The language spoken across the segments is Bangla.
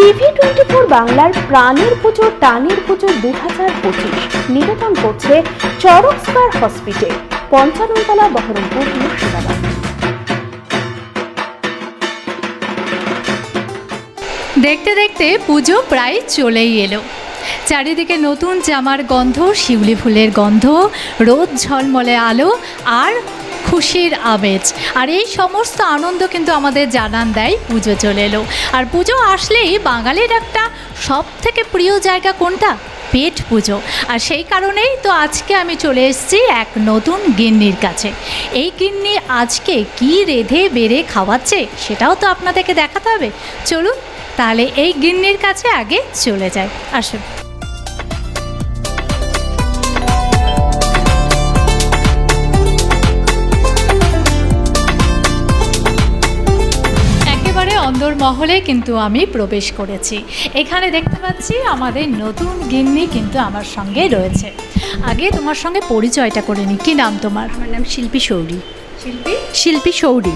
টিভি টোয়েন্টি ফোর বাংলার প্রাণের পুজো, টানের পুজো দু হাজার পঁচিশ। নিবেদন করছে চরক স্কয়ার হসপিটাল, পঞ্চাননতলা বহরমপুর মুর্শিদাবাদ। দেখতে দেখতে পুজো প্রায় চলেই এলো। চারিদিকে নতুন জামার গন্ধ, শিউলি ফুলের গন্ধ, রোদ ঝলমলে আলো, আর খুশির আমেজ। আর এই সমস্ত আনন্দ কিন্তু আমাদের জানান দেয়, পুজো চলে এলো। আর পুজো আসলেই বাঙালির একটা সব থেকে প্রিয় জায়গা কোনটা? পেট পুজো। আর সেই কারণেই তো আজকে আমি চলে এসেছি এক নতুন গিন্নির কাছে। এই গিন্নি আজকে কি রেধে বেড়ে খাওয়াচ্ছে সেটাও তো আপনাদেরকে দেখাতে হবে। চলুন, তাহলে এই গিন্নির কাছে আগে চলে যায় আসুন। একেবারে অন্দরমহলে কিন্তু আমি প্রবেশ করেছি। এখানে দেখতে পাচ্ছি আমাদের নতুন গিন্নি কিন্তু আমার সঙ্গে রয়েছে। আগে তোমার সঙ্গে পরিচয়টা করে নি কী নাম তোমার? আমার নাম শিল্পী সৌরি শিল্পী? শিল্পী সৌরি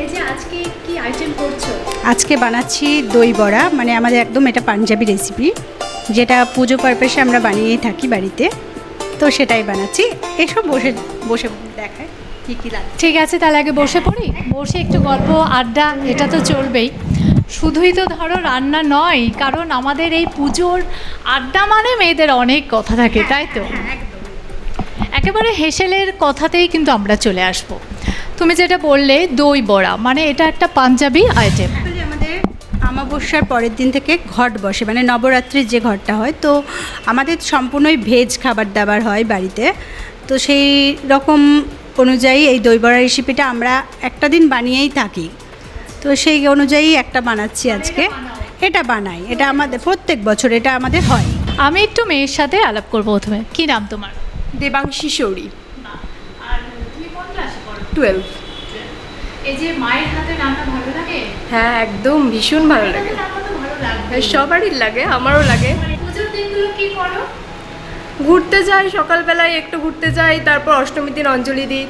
এই যে আজকে কি আইটেম করছ? আজকে বানাচ্ছি দই বড়া মানে আমাদের একদম এটা পাঞ্জাবি রেসিপি যেটা পুজো পারপাসে আমরা বানিয়েই থাকি বাড়িতে। তো সেটাই বানাচ্ছি। এসব বসে বসে দেখায় ঠিক আছে তাহলে আগে বসে পড়ি? বসে একটু গল্প আড্ডা এটা তো চলবেই। শুধুই তো ধরো রান্না নয় কারণ আমাদের এই পুজোর আড্ডা মানে মেয়েদের অনেক কথা থাকে তাই তো? একেবারে হেসেলের কথাতেই কিন্তু আমরা চলে আসব। তুমি যেটা বললে দই বড়া মানে এটা একটা পাঞ্জাবি আইটেম আমাদের আমাবস্যার পরের দিন থেকে ঘট বসে মানে নবরাত্রির যে ঘরটা হয় তো আমাদের সম্পূর্ণই ভেজ খাবার দাবার হয় বাড়িতে। তো সেই রকম অনুযায়ী এই দই বড়া রেসিপিটা আমরা একটা দিন বানিয়েই থাকি। তো সেই অনুযায়ী একটা বানাচ্ছি আজকে। এটা বানাই। এটা আমাদের প্রত্যেক বছর এটা আমাদের হয়। আমি একটু মেয়ের সাথে আলাপ করব প্রথমে। কি নাম তোমার? দেবাংশী শৌরি। আর তুমি কোন ক্লাসে পড়ো? টুয়েলভ এই যে মায়ের হাতে রান্না ভালো লাগে? হ্যাঁ একদম ভীষণ ভালো লাগে। সবারই লাগে আমারও লাগে। পুজোর দিনগুলো কি করো ঘুরতে যাই সকালবেলায় একটু ঘুরতে যাই তারপর অষ্টমীর দিন অঞ্জলি দিই।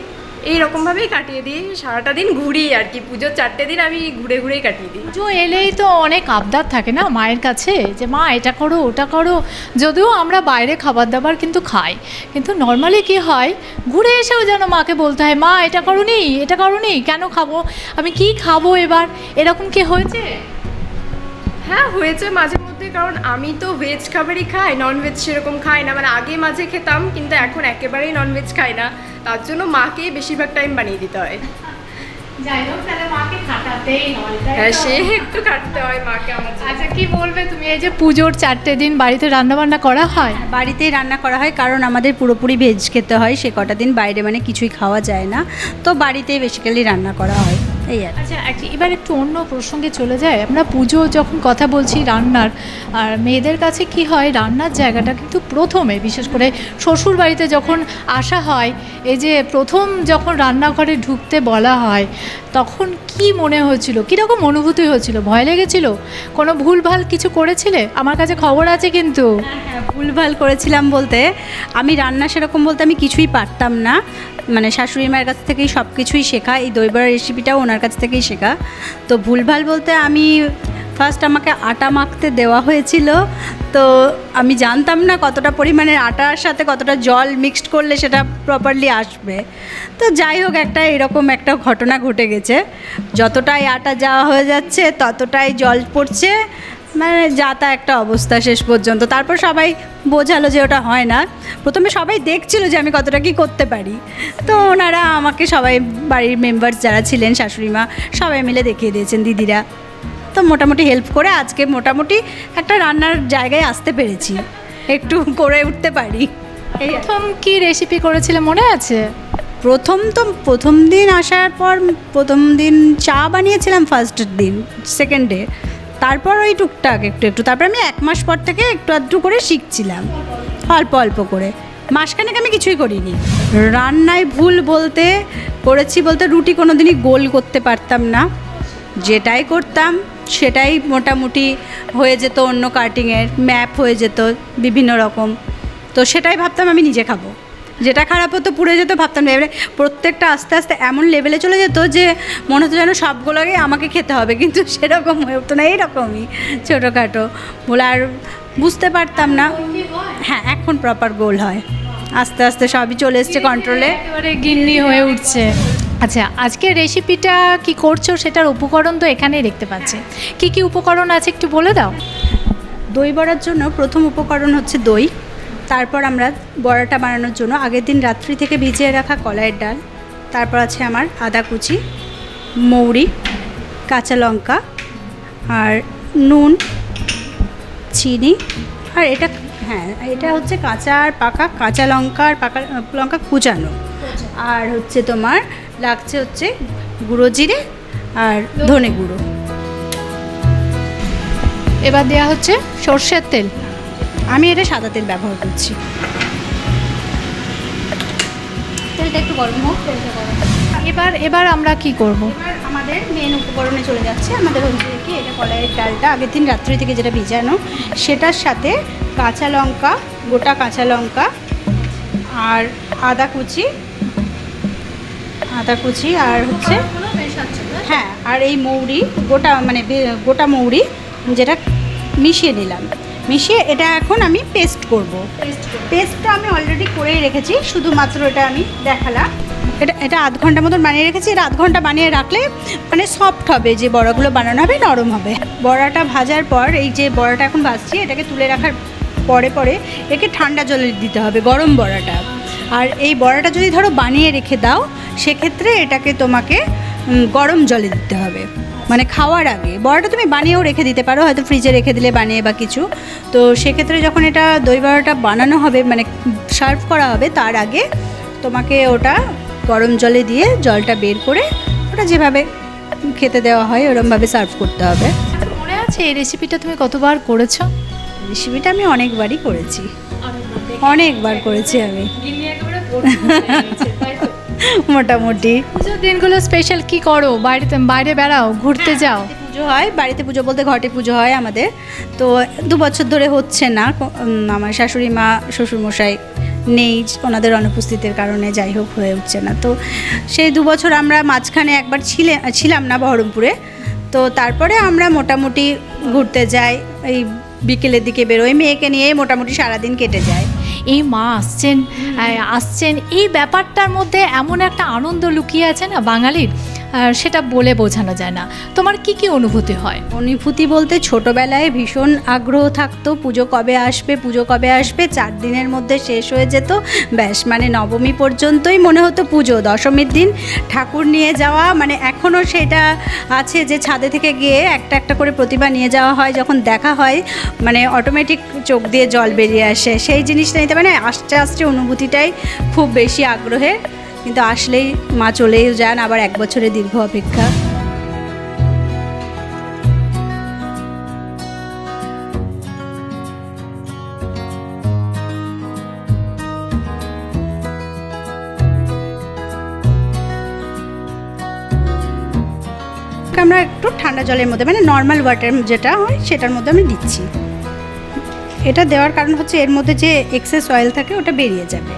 এই রকমভাবেই কাটিয়ে দিই সারাটা দিন ঘুরি আর কি পুজোর চারটে দিন আমি ঘুরে ঘুরেই কাটিয়ে দিই। পুজো এলেই তো অনেক আবদার থাকে না মায়ের কাছে? যে মা এটা করো ওটা করো। যদিও আমরা বাইরে খাবার দাবার কিন্তু খাই কিন্তু নর্মালি কি হয়? ঘুরে এসেও যেন মাকে বলতে হয় মা এটা করোনি এটা করোনি কেন খাব? আমি কি খাব এবার? এরকম কি হয়েছে? হ্যাঁ হয়েছে মাঝে মধ্যে। কারণ আমি তো ভেজ খাবারই খাই নন ভেজ সেরকম খাই না। মানে আগে মাঝে খেতাম কিন্তু এখন একেবারেই নন ভেজ খাই না। তার জন্য মাকেই বেশিরভাগ টাইম বানিয়ে দিতে হয়। যাই হোক তাহলে মাকে খাটাতেই হয় হ্যাঁ সে একটু কাটতে হয় মাকে আমার আচ্ছা কি বলবে তুমি? এই যে পুজোর চারটে দিন বাড়িতে রান্না বান্না করা হয়? বাড়িতেই রান্না করা হয় কারণ আমাদের পুরোপুরি ভেজ খেতে হয় সে কটা দিন বাইরে মানে কিছুই খাওয়া যায় না। তো বাড়িতেই বেসিক্যালি রান্না করা হয়। এই আর আচ্ছা এবার একটু অন্য প্রসঙ্গে চলে যায়। আমরা পুজো যখন কথা বলছি রান্নার আর মেয়েদের কাছে কি হয় রান্নার জায়গাটা কিন্তু প্রথমে বিশেষ করে শ্বশুর বাড়িতে যখন আসা হয় এই যে প্রথম যখন রান্নাঘরে ঢুকতে বলা হয় তখন কি মনে হয়েছিল? কীরকম অনুভূতি হয়েছিল? ভয় লেগেছিল? কোনো ভুলভাল কিছু করেছিলে? আমার কাছে খবর আছে কিন্তু। হ্যাঁ ভুলভাল করেছিলাম বলতে আমি রান্না সেরকম বলতে আমি কিছুই পারতাম না। মানে শাশুড়ি মায়ের কাছ থেকেই সব কিছুই শেখা, এই দই বড়ার রেসিপিটাও ওনার কাছ থেকেই শেখা। তো ভুলভাল বলতে আমি ফার্স্ট আমাকে আটা মাখতে দেওয়া হয়েছিল, তো আমি জানতাম না কতটা পরিমাণের আটার সাথে কতটা জল মিক্সড করলে সেটা প্রপারলি আসবে। তো যাই হোক, একটা এরকম একটা ঘটনা ঘটে গেছে। যতটাই আটা যাওয়া হয়ে যাচ্ছে, ততটাই জল পড়ছে। মানে যা তা একটা অবস্থা শেষ পর্যন্ত। তারপর সবাই বোঝালো যে ওটা হয় না। প্রথমে সবাই দেখছিল যে আমি কতটা কি করতে পারি। তো ওনারা আমাকে সবাই বাড়ির মেম্বার্স যারা ছিলেন শাশুড়ি মা সবাই মিলে দেখিয়ে দিয়েছেন দিদিরা তো মোটামুটি হেল্প করে আজকে মোটামুটি একটা রান্নার জায়গায় আসতে পেরেছি। একটু করে উঠতে পারি। এই আর কি। প্রথম কি রেসিপি করেছিলে মনে আছে? প্রথম তো প্রথম দিন আসার পর প্রথম দিন চা বানিয়েছিলাম ফার্স্ট দিন সেকেন্ড ডে তারপর ওই টুকটাক একটু একটু। তারপর আমি এক মাস পর থেকে একটু আধটু করে শিখছিলাম, অল্প অল্প করে। মাসখানেক আমি কিছুই করিনি। রান্নায় ভুল বলতে, করেছি বলতে রুটি কোনো দিনই গোল করতে পারতাম না। যেটাই করতাম, সেটাই মোটামুটি হয়ে যেত অন্য কাটিংয়ের, ম্যাপ হয়ে যেত বিভিন্ন রকম। তো সেটাই ভাবতাম আমি নিজে খাব। যেটা খারাপ হতো পুড়ে যেত ভাবতাম না। এবারে প্রত্যেকটা আস্তে আস্তে এমন লেভেলে চলে যেত যে মনে হতো যেন সবগুলোকে আমাকে খেতে হবে কিন্তু সেরকম হয়ে উঠতো না এইরকমই ছোটোখাটো বলে আর বুঝতে পারতাম না হ্যাঁ এখন প্রপার গোল হয়। আস্তে আস্তে সবই চলে এসছে কন্ট্রোলে একেবারে গিন্নি হয়ে উঠছে। আচ্ছা আজকে রেসিপিটা কি করছ? সেটার উপকরণ তো এখানেই দেখতে পাচ্ছি। কি কি উপকরণ আছে একটু বলে দাও। দই বড়ার জন্য প্রথম উপকরণ হচ্ছে দই। তারপর আমরা বড়াটা বানানোর জন্য আগের দিন রাত্রি থেকে ভিজিয়ে রাখা কলাইয়ের ডাল, তারপর আছে আমার আদা কুচি, মৌরি, কাঁচা লঙ্কা আর নুন, চিনি আর এটা হ্যাঁ এটা হচ্ছে কাঁচা আর পাকা, কাঁচা লঙ্কা আর পাকা লঙ্কা কুচানো। আর হচ্ছে তোমার লাগছে হচ্ছে গুঁড়ো জিরে আর ধনে গুঁড়ো। এবার দেওয়া হচ্ছে সর্ষের তেল। আমি এটা সাদা তেল ব্যবহার করছি। তেলটা একটু গরম হোক তেলটা গরম এবার এবার আমরা কি করব? আমাদের মেন উপকরণে চলে যাচ্ছে। আমাদের হচ্ছে কি এটা কলাইয়ের ডালটা আগের দিন রাত্রি থেকে যেটা ভিজানো সেটার সাথে কাঁচা লঙ্কা গোটা কাঁচা লঙ্কা আর আদা কুচি আদা কুচি আর হচ্ছে হ্যাঁ আর এই মৌরি গোটা মানে গোটা মৌরি যেটা মিশিয়ে নিলাম। মিশিয়ে এটা এখন আমি পেস্ট করব। পেস্টটা আমি অলরেডি করেই রেখেছি শুধুমাত্র এটা আমি দেখালাম। এটা এটা আধ ঘণ্টা মতন বানিয়ে রেখেছি এটা আধ ঘণ্টা বানিয়ে রাখলে মানে সফট হবে যে বড়াগুলো বানানো হবে নরম হবে। বড়াটা ভাজার পর এই যে বড়াটা এখন ভাজছি এটাকে তুলে রাখার পরে পরে একে ঠান্ডা জলে দিতে হবে গরম বড়াটা। আর এই বড়াটা যদি ধরো বানিয়ে রেখে দাও সেক্ষেত্রে এটাকে তোমাকে গরম জলে দিতে হবে। মানে খাওয়ার আগে। বড়াটা তুমি বানিয়েও রেখে দিতে পারো হয়তো ফ্রিজে রেখে দিলে বানিয়ে বা কিছু। তো সেক্ষেত্রে যখন এটা দই বড়াটা বানানো হবে মানে সার্ভ করা হবে তার আগে তোমাকে ওটা গরম জলে দিয়ে জলটা বের করে ওটা যেভাবে খেতে দেওয়া হয় ওরমভাবে সার্ভ করতে হবে। মনে আছে এই রেসিপিটা তুমি কতবার করেছ? রেসিপিটা আমি অনেকবারই করেছি। অনেকবার করেছি আমি। মোটামুটি। পুজোর দিনগুলো স্পেশাল কি করো? বাইরেতে বাইরে বেড়াও ঘুরতে যাও। পুজো হয় বাড়িতে পুজো বলতে ঘটে পুজো হয় আমাদের। তো দু বছর ধরে হচ্ছে না আমার শাশুড়ি মা শ্বশুরমশাই নেই ওনাদের অনুপস্থিতির কারণে যাই হোক হয়ে উঠছে না। তো সেই দু বছর আমরা মাঝখানে একবার ছিলে ছিলাম না বহরমপুরে। তো তারপরে আমরা মোটামুটি ঘুরতে যাই এই বিকেলের দিকে বেরোই। মেয়েকে নিয়ে মোটামুটি সারাদিন কেটে যায়। এই মা আসছেন আসছেন। এই ব্যাপারটার মধ্যে এমন একটা আনন্দ লুকিয়ে আছে না বাঙালির? সেটা বলে বোঝানো যায় না। তোমার কি কি অনুভূতি হয়? অনুভূতি বলতে ছোটবেলায় ভীষণ আগ্রহ থাকতো, পুজো কবে আসবে, পুজো কবে আসবে, চার দিনের মধ্যে শেষ হয়ে যেত, ব্যাস মানে নবমী পর্যন্তই মনে হতো পুজো, দশমীর দিন ঠাকুর নিয়ে যাওয়া মানে এখনও সেটা আছে যে ছাদে থেকে গিয়ে একটা একটা করে প্রতিভা নিয়ে যাওয়া হয়, যখন দেখা হয় মানে অটোমেটিক চোখ দিয়ে জল বেরিয়ে আসে। সেই জিনিসটা নিতে মানে আস্তে আস্তে অনুভূতিটাই খুব বেশি আগ্রহের কিন্তু আসলেই মা চলেই যান, আবার এক বছরের দীর্ঘ অপেক্ষা। আমরা একটু ঠান্ডা জলের মধ্যে মানে নর্মাল ওয়াটার যেটা হয়, সেটার মধ্যে আমি দিচ্ছি। এটা দেওয়ার কারণ হচ্ছে এর মধ্যে যে এক্সেস অয়েল থাকে, ওটা বেরিয়ে যাবে।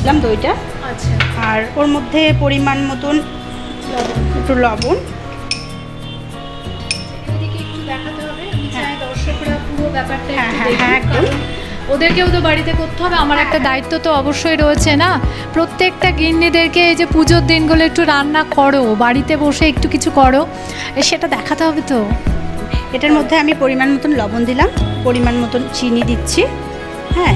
দিলাম দইটা। আচ্ছা। আর ওর মধ্যে পরিমাণ মতন একটু লবণ। হ্যাঁ, হ্যাঁ, হ্যাঁ। ওদেরকেও তো বাড়িতে করতে হবে। আমার একটা দায়িত্ব তো অবশ্যই রয়েছে না? প্রত্যেকটা গিন্নিদেরকে এই যে পুজোর দিনগুলো একটু রান্না করো বাড়িতে বসে একটু কিছু করো সেটা দেখাতে হবে তো? এটার মধ্যে আমি পরিমাণ মতন লবণ দিলাম। পরিমাণ মতন চিনি দিচ্ছি। হ্যাঁ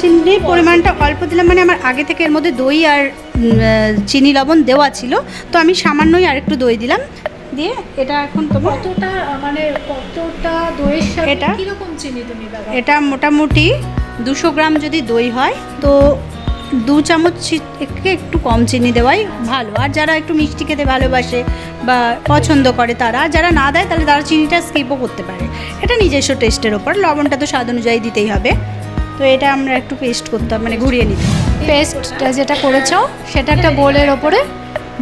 চিনির পরিমাণটা অল্প দিলাম মানে আমার আগে থেকে এর মধ্যে দই আর চিনি লবণ দেওয়া ছিল। তো আমি সামান্যই আর একটু দই দিলাম। দিয়ে এটা এখন তোমার কতটা মানে কতটা দইয়ের সাথে এটা? কীরকম চিনি তুমি এটা মোটামুটি দুশো গ্রাম যদি দই হয় তো দু চামচ একটু কম চিনি দেওয়াই ভালো। আর যারা একটু মিষ্টি খেতে ভালোবাসে বা পছন্দ করে তারা আর যারা না দেয় তাহলে তারা চিনিটা স্কিপও করতে পারে। এটা নিজস্ব টেস্টের ওপর। লবণটা তো স্বাদ অনুযায়ী দিতেই হবে। তো এটা আমরা একটু পেস্ট করতাম মানে ঘুরিয়ে নিতে পেস্টটা যেটা করেছ সেটা একটা বোলের ওপরে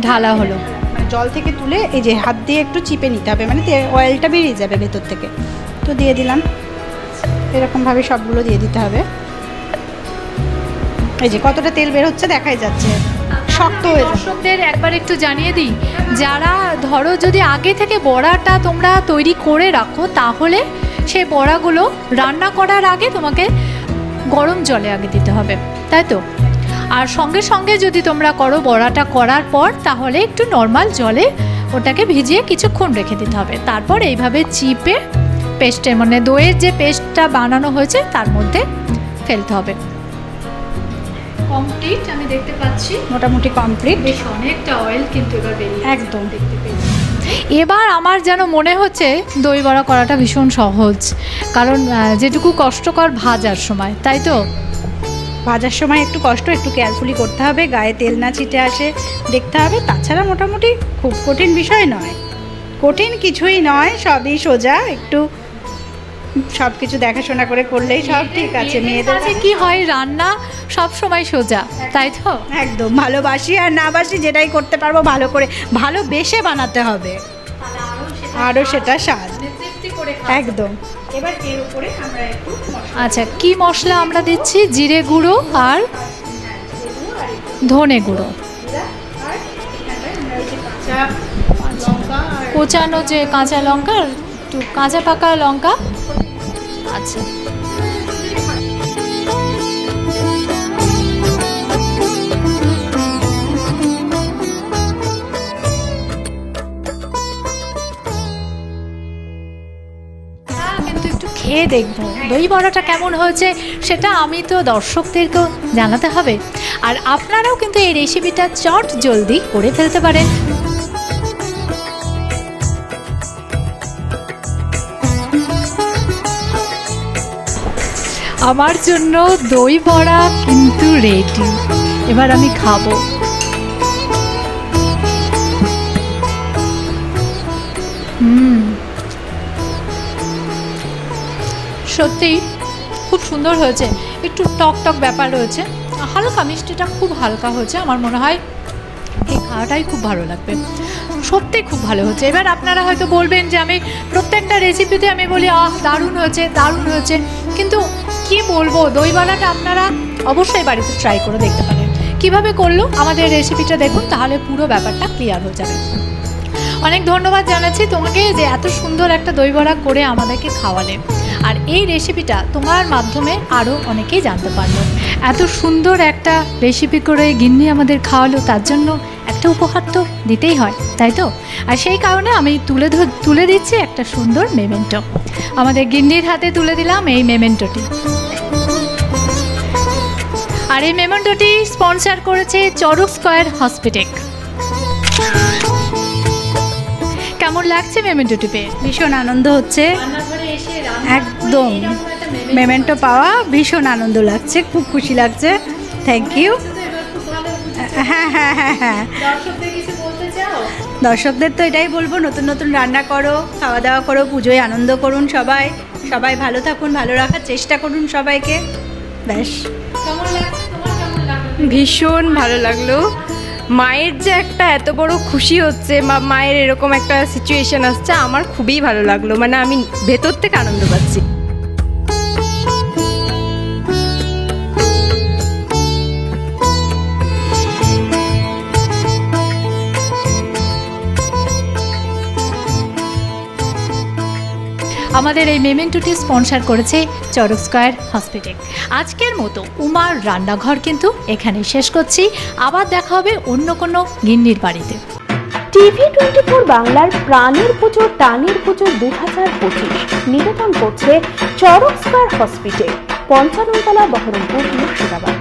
ঢালা হলো। মানে জল থেকে তুলে এই যে হাত দিয়ে একটু চিপে নিতে হবে মানে অয়েলটা বেরিয়ে যাবে ভেতর থেকে। তো দিয়ে দিলাম। এরকমভাবে সবগুলো দিয়ে দিতে হবে। এই যে কতটা তেল বের হচ্ছে দেখাই যাচ্ছে। শক্ত হয়ে দর্শকদের একবার একটু জানিয়ে দিই যারা ধরো যদি আগে থেকে বড়াটা তোমরা তৈরি করে রাখো তাহলে সেই বড়াগুলো রান্না করার আগে তোমাকে গরম জলে আগে দিতে হবে তাই তো? আর সঙ্গে সঙ্গে যদি তোমরা করো বড়াটা করার পর তাহলে একটু নর্মাল জলে ওটাকে ভিজিয়ে কিছুক্ষণ রেখে দিতে হবে। তারপর এইভাবে চিপে পেস্টের মানে দইয়ের যে পেস্টটা বানানো হয়েছে তার মধ্যে ফেলতে হবে। কমপ্লিট আমি দেখতে পাচ্ছি। মোটামুটি কমপ্লিট বেশ অনেকটা অয়েল কিন্তু এবার বেরিয়ে একদম। এবার আমার যেন মনে হচ্ছে দই বড়া করাটা ভীষণ সহজ। কারণ যেটুকু কষ্টকর ভাজার সময়, তাই তো? ভাজার সময় একটু কষ্ট, একটু কেয়ারফুলি করতে হবে, গায়ে তেল না ছিটে আসে। দেখতে হবে, তাছাড়া মোটামুটি খুব কঠিন বিষয় নয়। কঠিন কিছুই নয়, সবই সোজা, একটু সব কিছু দেখাশোনা করে করলেই সব ঠিক আছে মেয়েদের কাছে কি হয় রান্না সব সময় সোজা তাই তো? একদম ভালোবাসি আর না বাসি যেটাই করতে পারব ভালো করে ভালোবেসে বানাতে হবে। আরও সেটা স্বাদ একদম। এবার এর উপরে আমরা একটু আচ্ছা কি মশলা আমরা দিচ্ছি? জিরে গুঁড়ো আর ধনে গুঁড়ো। কোচানো যে কাঁচা লঙ্কা একটু কাঁচা পাকা লঙ্কা কিন্তু একটু খেয়ে দেখব। দই বড়াটা কেমন হয়েছে সেটা আমি তো দর্শকদেরকেও জানাতে হবে। আর আপনারাও কিন্তু এই রেসিপিটা চট জলদি করে ফেলতে পারেন। আমার জন্য দই বড়া কিন্তু রেডি এবার আমি খাব। সত্যি, খুব সুন্দর হয়েছে। একটু টক টক ব্যাপার রয়েছে। হালকা মিষ্টিটা খুব হালকা হয়েছে। আমার মনে হয় এই খাওয়াটাই খুব ভালো লাগবে। সত্যি খুব ভালো হচ্ছে এবার আপনারা হয়তো বলবেন যে আমি প্রত্যেকটা রেসিপিতে আমি বলি, আহ, দারুণ হয়েছে দারুণ হয়েছে। কিন্তু কি বলব? দইবালাটা আপনারা অবশ্যই বাড়িতে ট্রাই করে দেখতে পারেন। কীভাবে করল? আমাদের রেসিপিটা দেখুন, তাহলে পুরো ব্যাপারটা ক্লিয়ার হয়ে যাবে। অনেক ধন্যবাদ জানাচ্ছি তোমাকে যে এত সুন্দর একটা দই বড়া করে আমাদেরকে খাওয়ালে। আর এই রেসিপিটা তোমার মাধ্যমে আরও অনেকেই জানতে পারল। এত সুন্দর একটা রেসিপি করে গিন্নি আমাদের খাওয়ালো, তার জন্য একটা উপহার তো দিতেই হয়, তাই তো? আর সেই কারণে আমি তুলে তুলে দিচ্ছি একটা সুন্দর মেমেন্টো আমাদের গিন্নির হাতে তুলে দিলাম এই মেমেন্টোটি আর এই মেমেন্টোটি স্পন্সর করেছে চরক স্কয়ার হসপিটেক কেমন লাগছে মেমেন্টোটি পেয়ে? ভীষণ আনন্দ হচ্ছে। একদম। মেমেন্টো পাওয়া ভীষণ আনন্দ লাগছে খুব খুশি লাগছে। থ্যাংক ইউ হ্যাঁ হ্যাঁ হ্যাঁ হ্যাঁ। দর্শকদের তো এটাই বলব নতুন নতুন রান্না করো খাওয়া দাওয়া করো পুজোয় আনন্দ করুন সবাই। সবাই ভালো থাকুন ভালো রাখার চেষ্টা করুন সবাইকে। ব্যাস। ভীষণ ভালো লাগল। মায়ের যে একটা এত বড় খুশি হচ্ছে বা মায়ের এরকম একটা সিচুয়েশন আসছে আমার খুবই ভালো লাগল। মানে আমি ভেতর থেকে আনন্দ পাচ্ছি। আমাদের এই মেমেন্টোটি স্পন্সর করেছে চরক স্কয়ার হসপিটাল আজকের মতো উমার রান্নাঘর কিন্তু এখানে শেষ করছি। আবার দেখা হবে অন্য কোনো গিন্নির বাড়িতে। টিভি টোয়েন্টি ফোর বাংলার প্রাণের পুজো, টানের পুজো দু হাজার পঁচিশ। নিবেদন করছে চরক স্কয়ার হসপিটাল পঞ্চাননতলা বহরমপুর মুর্শিদাবাদ।